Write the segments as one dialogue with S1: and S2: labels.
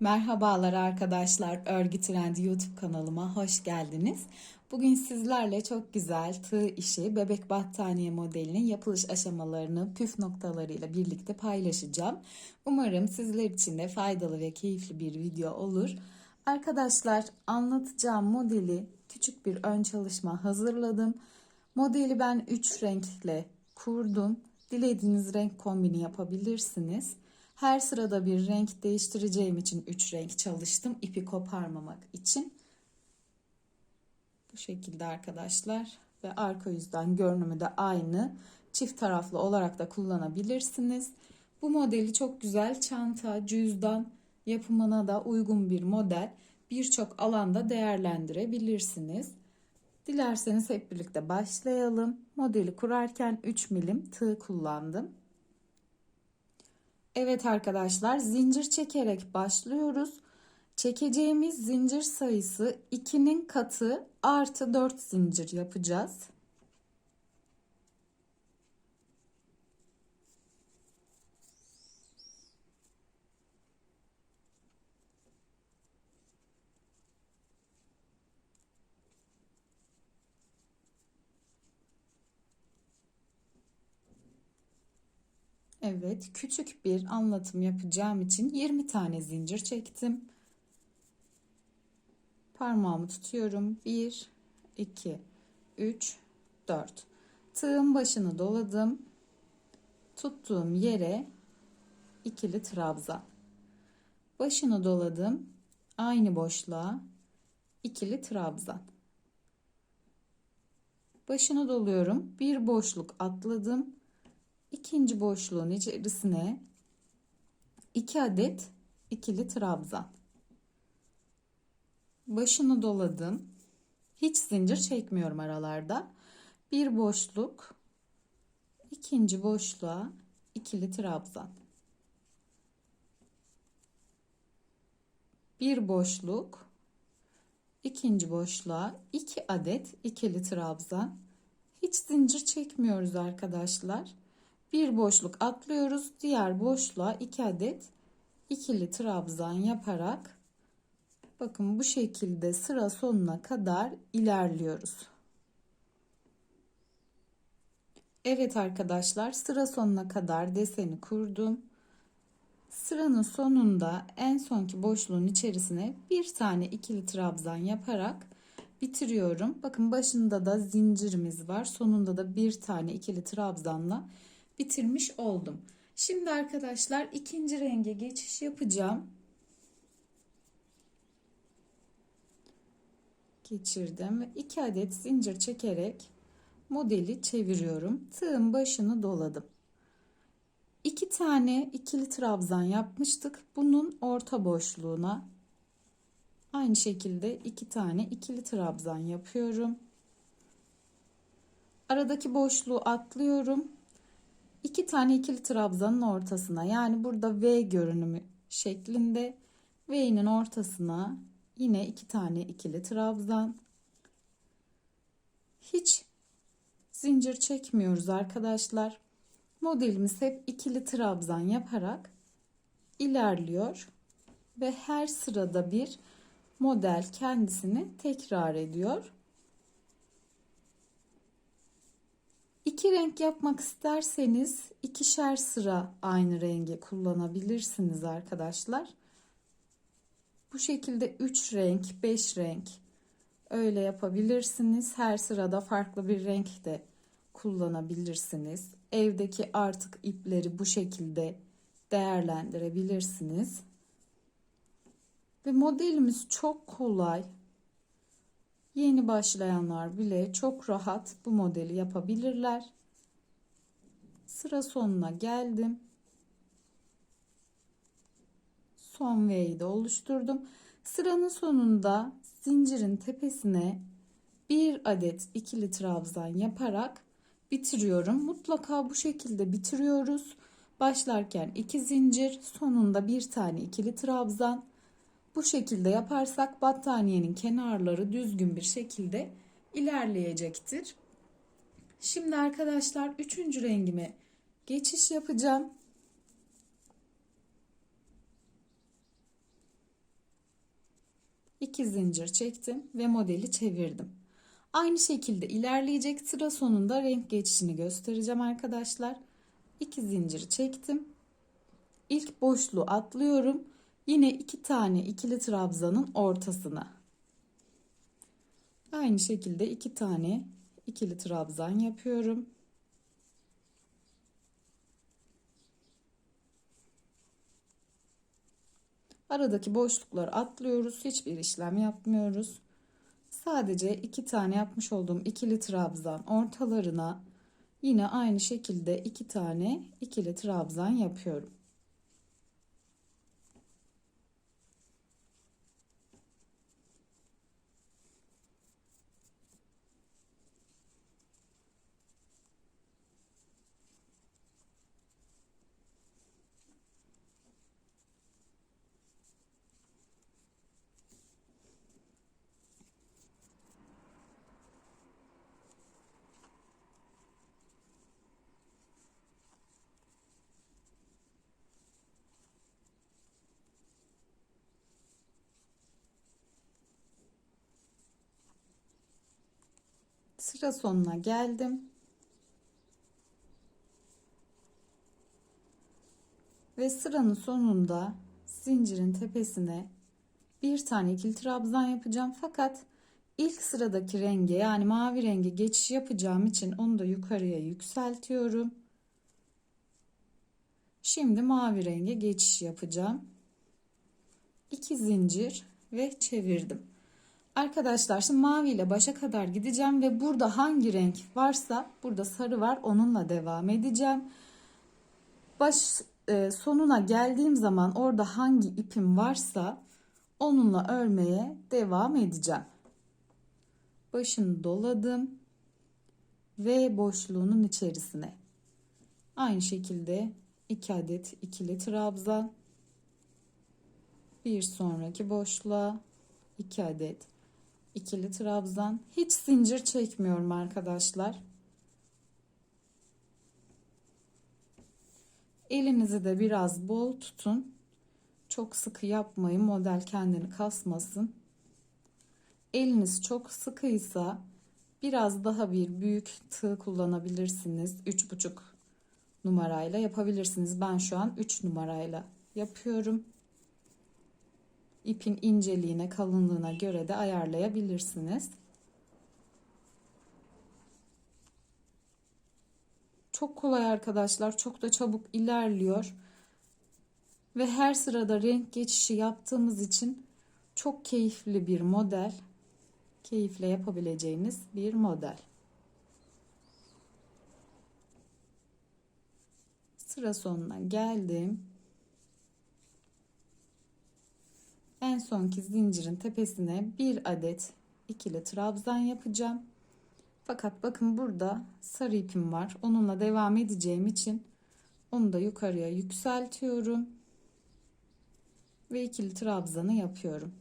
S1: Merhabalar arkadaşlar, Örgü Trend YouTube kanalıma hoş geldiniz. Bugün sizlerle çok güzel tığ işi bebek battaniye modelinin yapılış aşamalarını püf noktalarıyla birlikte paylaşacağım. Umarım sizler için de faydalı ve keyifli bir video olur. Arkadaşlar anlatacağım modeli küçük bir ön çalışma hazırladım. Modeli ben 3 renkle kurdum. Dilediğiniz renk kombini yapabilirsiniz. Her sırada bir renk değiştireceğim için 3 renk çalıştım. ipi koparmamak için. Bu şekilde arkadaşlar. Ve arka yüzden görünümü de aynı. Çift taraflı olarak da kullanabilirsiniz. Bu modeli çok güzel çanta, cüzdan yapımına da uygun bir model. Birçok alanda değerlendirebilirsiniz. Dilerseniz hep birlikte başlayalım. Modeli kurarken 3 milim tığ kullandım. Evet arkadaşlar zincir çekerek başlıyoruz. Çekeceğimiz zincir sayısı 2'nin katı artı 4 zincir yapacağız. Evet, küçük bir anlatım yapacağım için 20 tane zincir çektim. Parmağımı tutuyorum. 1 2 3 4. Tığın başını doladım. Tuttuğum yere ikili trabzan. Başını doladım. Aynı boşluğa ikili trabzan. Başını doluyorum. Bir boşluk atladım ikinci boşluğun içerisine 2 adet ikili trabzan. Başını doladım. Hiç zincir çekmiyorum aralarda. Bir boşluk, ikinci boşluğa ikili trabzan. Bir boşluk, ikinci boşluğa iki adet ikili trabzan. Hiç zincir çekmiyoruz arkadaşlar bir boşluk atlıyoruz. Diğer boşluğa 2 adet ikili trabzan yaparak bakın bu şekilde sıra sonuna kadar ilerliyoruz. Evet arkadaşlar sıra sonuna kadar deseni kurdum. Sıranın sonunda en sonki boşluğun içerisine bir tane ikili trabzan yaparak bitiriyorum. Bakın başında da zincirimiz var. Sonunda da bir tane ikili trabzanla bitirmiş oldum. Şimdi arkadaşlar ikinci renge geçiş yapacağım. Geçirdim ve iki adet zincir çekerek modeli çeviriyorum. Tığın başını doladım. İki tane ikili trabzan yapmıştık. Bunun orta boşluğuna aynı şekilde iki tane ikili trabzan yapıyorum. Aradaki boşluğu atlıyorum iki tane ikili trabzanın ortasına yani burada V görünümü şeklinde V'nin ortasına yine iki tane ikili trabzan. Hiç zincir çekmiyoruz arkadaşlar. Modelimiz hep ikili trabzan yaparak ilerliyor ve her sırada bir model kendisini tekrar ediyor. İki renk yapmak isterseniz ikişer sıra aynı rengi kullanabilirsiniz arkadaşlar. Bu şekilde 3 renk, 5 renk öyle yapabilirsiniz. Her sırada farklı bir renk de kullanabilirsiniz. Evdeki artık ipleri bu şekilde değerlendirebilirsiniz. Ve modelimiz çok kolay. Yeni başlayanlar bile çok rahat bu modeli yapabilirler. Sıra sonuna geldim. Son V'yi de oluşturdum. Sıranın sonunda zincirin tepesine bir adet ikili trabzan yaparak bitiriyorum. Mutlaka bu şekilde bitiriyoruz. Başlarken iki zincir, sonunda bir tane ikili trabzan, bu şekilde yaparsak battaniyenin kenarları düzgün bir şekilde ilerleyecektir. Şimdi arkadaşlar üçüncü rengime geçiş yapacağım. 2 zincir çektim ve modeli çevirdim. Aynı şekilde ilerleyecek sıra sonunda renk geçişini göstereceğim arkadaşlar. 2 zincir çektim. İlk boşluğu atlıyorum. Yine iki tane ikili trabzanın ortasına. Aynı şekilde iki tane ikili trabzan yapıyorum. Aradaki boşlukları atlıyoruz. Hiçbir işlem yapmıyoruz. Sadece iki tane yapmış olduğum ikili trabzan ortalarına yine aynı şekilde iki tane ikili trabzan yapıyorum. Sıra sonuna geldim. Ve sıranın sonunda zincirin tepesine bir tane ikili trabzan yapacağım. Fakat ilk sıradaki renge yani mavi renge geçiş yapacağım için onu da yukarıya yükseltiyorum. Şimdi mavi renge geçiş yapacağım. 2 zincir ve çevirdim. Arkadaşlar şimdi mavi ile başa kadar gideceğim ve burada hangi renk varsa burada sarı var onunla devam edeceğim. Baş e, sonuna geldiğim zaman orada hangi ipim varsa onunla örmeye devam edeceğim. Başını doladım ve boşluğunun içerisine aynı şekilde 2 adet ikili trabzan bir sonraki boşluğa 2 adet ikili trabzan. Hiç zincir çekmiyorum arkadaşlar. Elinizi de biraz bol tutun. Çok sıkı yapmayın. Model kendini kasmasın. Eliniz çok sıkıysa biraz daha bir büyük tığ kullanabilirsiniz. 3,5 numarayla yapabilirsiniz. Ben şu an 3 numarayla yapıyorum ipin inceliğine, kalınlığına göre de ayarlayabilirsiniz. Çok kolay arkadaşlar. Çok da çabuk ilerliyor. Ve her sırada renk geçişi yaptığımız için çok keyifli bir model. Keyifle yapabileceğiniz bir model. Sıra sonuna geldim. En sonki zincirin tepesine bir adet ikili trabzan yapacağım. Fakat bakın burada sarı ipim var. Onunla devam edeceğim için onu da yukarıya yükseltiyorum. Ve ikili trabzanı yapıyorum.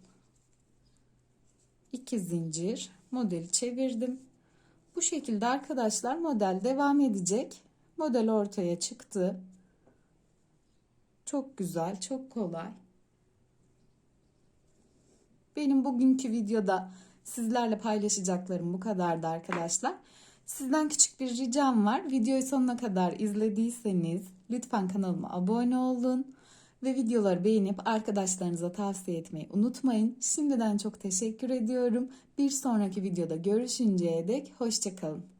S1: 2 zincir modeli çevirdim. Bu şekilde arkadaşlar model devam edecek. Model ortaya çıktı. Çok güzel, çok kolay. Benim bugünkü videoda sizlerle paylaşacaklarım bu kadardı arkadaşlar. Sizden küçük bir ricam var. Videoyu sonuna kadar izlediyseniz lütfen kanalıma abone olun ve videoları beğenip arkadaşlarınıza tavsiye etmeyi unutmayın. Şimdiden çok teşekkür ediyorum. Bir sonraki videoda görüşünceye dek hoşçakalın.